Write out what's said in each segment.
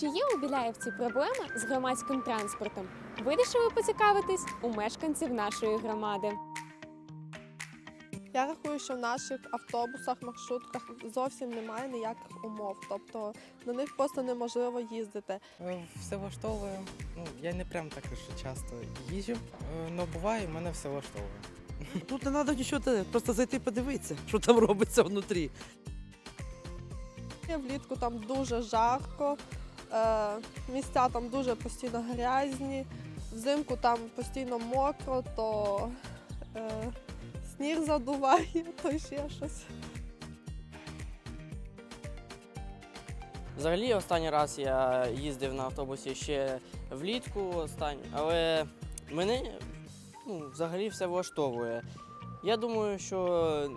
Чи є у Біляєвці проблема з громадським транспортом? Вирішили поцікавитись у мешканців нашої громади. Я рахую, що в наших автобусах, маршрутках зовсім немає ніяких умов. Тобто на них просто неможливо їздити. Все влаштовує. Ну, я не прям так що часто їжджу, але буває, в мене все влаштовує. Тут не треба нічого, просто зайти подивитися, що там робиться внутрі. Влітку там дуже жарко, місця там дуже постійно грязні, взимку там постійно мокро, то е, сніг задуває, то ще щось. Взагалі, останній раз я їздив на автобусі ще влітку останній, але мене ну, взагалі все влаштовує. Я думаю, що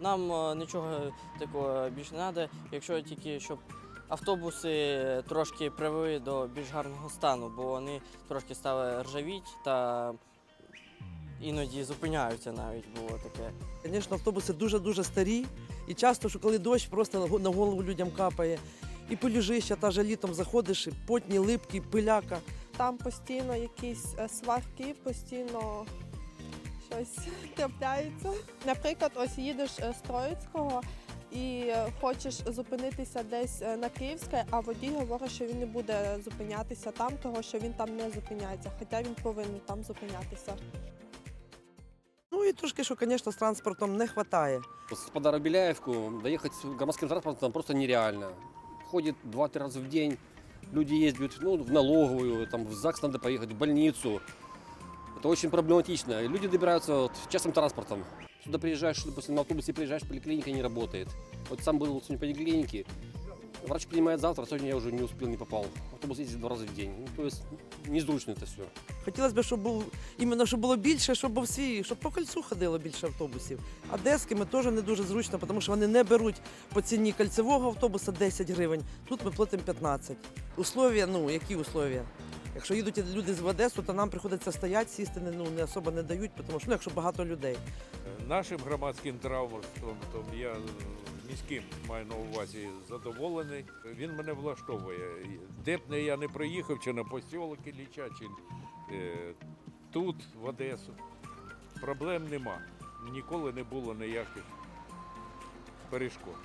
нам е, нічого такого більш не треба, якщо тільки щоб автобуси трошки привели до більш гарного стану, бо вони трошки стали ржавіть та іноді зупиняються навіть було таке. Звісно, автобуси дуже-дуже старі. І часто, що коли дощ просто на голову людям капає. І поліжища, та же літом заходиш, і потні, липкі, пиляка. Там постійно якісь е, сварки, постійно щось трапляється. Наприклад, ось їдеш е, з Троїцького і хочеш зупинитися десь е, на Київське, а водій говорить, що він не буде зупинятися там, того що він там не зупиняється, хоча він повинен там зупинятися. Ну і трошки, що, звісно, з транспортом не вистачає. С Подара Беляевку доехать громадским транспортом просто нереально. Ходит 2-3 раза в день, люди ездят ну, в налоговую, там, в ЗАГС надо поехать, в больницу. Это очень проблематично. И люди добираются вот, частным транспортом. Сюда приезжаешь, допустим, на автобусе приезжаешь, поликлиника не работает. Вот сам был сегодня в поликлинике, врач принимает завтра, а сегодня я уже не успел, не попал. Автобус ездит два раза в день. Ну, то есть незручно это все. Хотілося б, щоб був іменно щоб було більше, щоб був свій, щоб по кольцу ходило більше автобусів. А дескими теж не дуже зручно, тому що вони не беруть по ціні кольцевого автобуса 10 гривень. Тут ми платимо 15. Условия, ну які условия? Якщо їдуть люди з Одесу, то нам приходиться стояти, сісти не, ну, не особо не дають, тому що ну, якщо багато людей. Нашим громадським транспортом я е, міським маю на увазі задоволений. Він мене влаштовує. Де б не я не приїхав, чи на посілок Ілліча, чи е, тут, в Одесу. Проблем нема. Ніколи не було ніяких перешкод.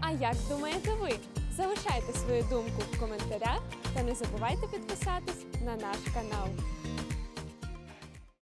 А як думаєте ви? Залишайте свою думку в коментарях та не забувайте підписатись на наш канал.